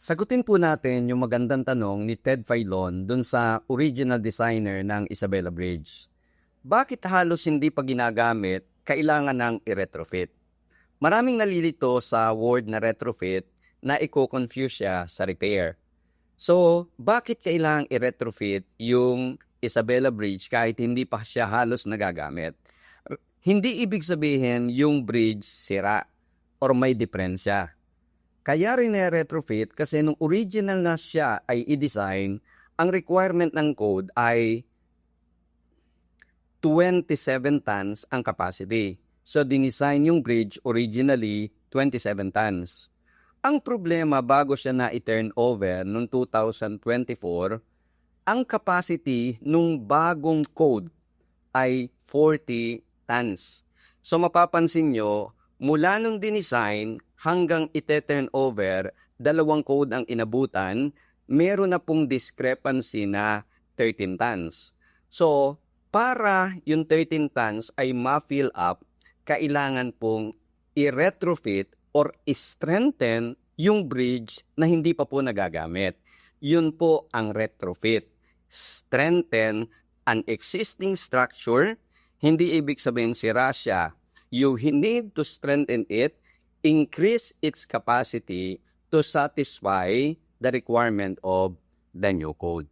Sagutin po natin yung magandang tanong ni Ted Filon dun sa original designer ng Isabela Bridge. Bakit halos hindi pa ginagamit, kailangan ng i-retrofit? Maraming nalilito sa word na retrofit na i-confuse siya sa repair. So, bakit kailangang i-retrofit yung Isabela Bridge kahit hindi pa siya halos nagagamit? Hindi ibig sabihin yung bridge sira or may diferensya. Kaya rin retrofit kasi nung original na siya ay i-design, ang requirement ng code ay 27 tons ang capacity. So, dinesign yung bridge originally 27 tons. Ang problema bago siya na i-turn over noong 2024, ang capacity nung bagong code ay 40 tons. So mapapansin nyo, mula nung dinesign hanggang ite-turn over, dalawang code ang inabutan, meron na pong discrepancy na 13 tons. So, para yung 13 tons ay ma-fill up, kailangan pong i-retrofit or i-strengthen yung bridge na hindi pa po nagagamit. Yun po ang retrofit. Strengthen an existing structure. Hindi ibig sabihin sira siya. You need to strengthen it, increase its capacity to satisfy the requirement of the new code.